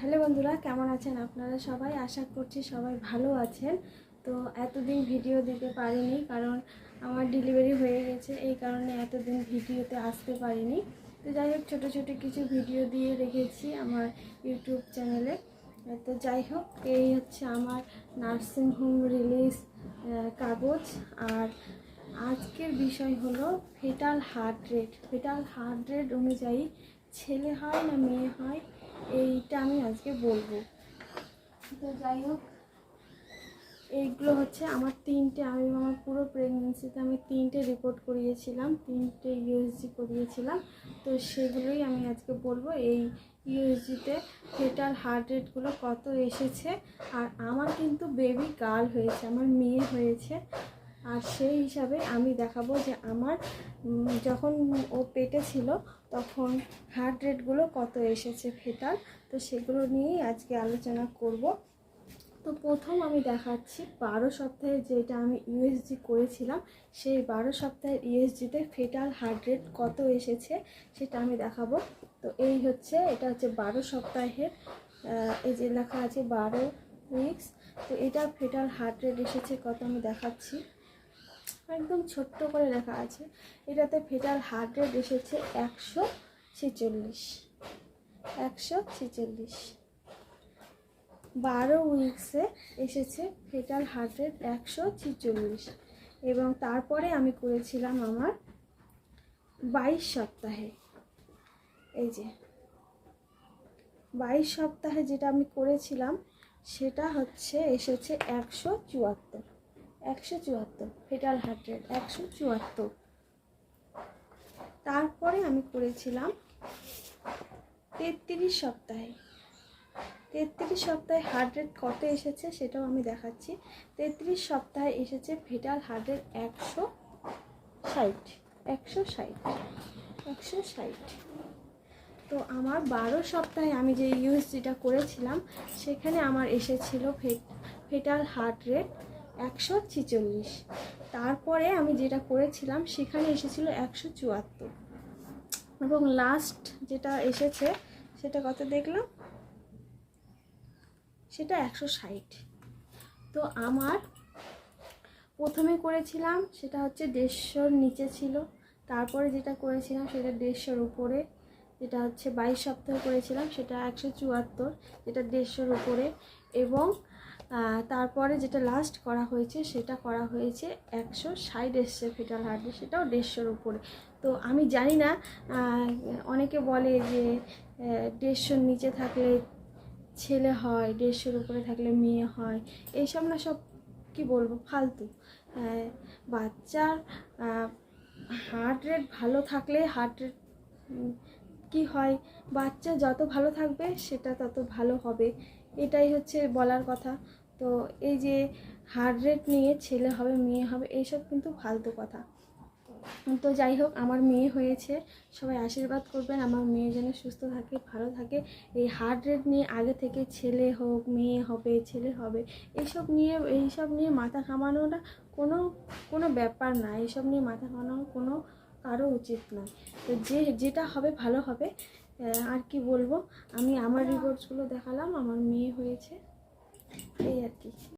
Hello বন্ধুরা, কেমন আছেন আপনারা সবাই? আশা করছি সবাই ভালো আছেন। তো এতদিন ভিডিও দিতে পারিনি, কারণ আমার ডেলিভারি হয়ে গেছে, এই কারণে এতদিন ভিডিওতে আসতে পারিনি। তো যাই হোক, ছোটো ছোটো কিছু ভিডিও দিয়ে রেখেছি আমার ইউটিউব চ্যানেলে। তো যাই হোক, এই হচ্ছে আমার নার্সিং হোম রিলিজ কাগজ। আর আজকের বিষয় হলো fetal heart rate. Fetal heart rate অনুযায়ী ছেলে হয় না মেয়ে হয়? এইটা আমি আজকে বলব। তো যাই হোক, এইগুলো হচ্ছে আমার তিনটে, আমি আমার পুরো প্রেগনেন্সিতে আমি তিনটে রিপোর্ট করিয়েছিলাম, তিনটে ইউএসজি করিয়েছিলাম। তো সেগুলোই আমি আজকে বলব। এই ইউএসজিতে ফেটাল হার্ট রেটগুলো কত এসেছে, আর আমার কিন্তু বেবি গার্ল হয়েছে, আমার মেয়ে হয়েছে। আর সেই হিসাবে আমি দেখাবো যে আমার যখন ও পেটে ছিল, তখন হার্ট রেটগুলো কত এসেছে ফেটাল তো সেগুলো নিয়েই আজকে আলোচনা করব। তো প্রথম আমি দেখাচ্ছি বারো সপ্তাহে যেটা আমি ইউএসজি করেছিলাম, সেই বারো সপ্তাহের ইউএসজিতে ফেটাল হার্ট রেট কত এসেছে সেটা আমি দেখাবো। তো এই হচ্ছে, এটা হচ্ছে বারো সপ্তাহের এই যে লেখা আছে বারো উইকস তো এটা ফেটাল হার্ট রেট এসেছে কত আমি দেখাচ্ছি। একদম ছোট্ট করে লেখা আছে। এটাতে ফেটাল হার্ট রেট এসেছে একশো ছেচল্লিশ। একশো ছেচল্লিশ। বারো উইকসে এসেছে ফেটাল হার্ট রেট একশো ছেচল্লিশ। এবং তারপরে আমি করেছিলাম আমার বাইশ সপ্তাহে। এই যে, বাইশ সপ্তাহে যেটা আমি করেছিলাম, সেটা হচ্ছে, এসেছে একশো চুয়াত্তর। একশো চুয়াত্তর ফেটাল হার্ট রেট একশো চুয়াত্তর। তারপরে আমি করেছিলাম তেত্রিশ সপ্তাহে। তেত্রিশ সপ্তাহে হার্ট রেট কত এসেছে সেটাও আমি দেখাচ্ছি। তেত্রিশ সপ্তাহে এসেছে ফেটাল হার্ট রেট একশো ষাট একশো ষাট একশো ষাট। তো আমার বারো সপ্তাহে আমি যে ইউএসজিটা করেছিলাম, সেখানে আমার এসেছিল ফেটাল হার্ট রেট একশো ছেচল্লিশ। তারপরে আমি যেটা করেছিলাম, সেখানে এসেছিল একশো চুয়াত্তর। এবং লাস্ট যেটা এসেছে, সেটা কত দেখলাম? সেটা একশো ষাট। তো আমার প্রথমে করেছিলাম, সেটা হচ্ছে দেড়শোর নিচে ছিল। তারপরে যেটা করেছিলাম, সেটা দেড়শোর উপরে। যেটা হচ্ছে বাইশ সপ্তাহ করেছিলাম, সেটা একশো চুয়াত্তর, যেটা দেড়শোর উপরে। এবং তারপরে যেটা লাস্ট করা হয়েছে, সেটা করা হয়েছে একশো ষাট এসছে ফেটাল হার্টে সেটাও দেড়শোর উপরে। তো আমি জানি না অনেকে বলে যে দেড়শোর নিচে থাকলে ছেলে হয়, দেড়শোর উপরে থাকলে মেয়ে হয়, এইসব না সব, কি বলব, ফালতু। বাচ্চার হার্ট রেট ভালো থাকলে হার্ট রেট কি হয়, বাচ্চা যত ভালো থাকবে, সেটা তত ভালো হবে। এটাই হচ্ছে বলার কথা। তো এই যে হার্ট রেট নিয়ে ছেলে হবে, মেয়ে হবে, এইসব কিন্তু ফালতু কথা। তো যাই হোক, আমার মেয়ে হয়েছে। সবাই আশীর্বাদ করবেন, আমার মেয়ে যেন সুস্থ থাকে, ভালো থাকে। এই হার্ট রেট নিয়ে আগে থেকে ছেলে হোক, মেয়ে হবে, ছেলে হবে, এইসব নিয়ে এইসব নিয়ে মাথা ঘামানোটা কোনো কোনো ব্যাপার না। এইসব নিয়ে মাথা ঘামানো কোনো কারও উচিত নয় তো যে, যেটা হবে, ভালো হবে। আর কি বলব? আমি আমার রিপোর্টসগুলো দেখালাম, আমার মেয়ে হয়েছে। এই আর কি।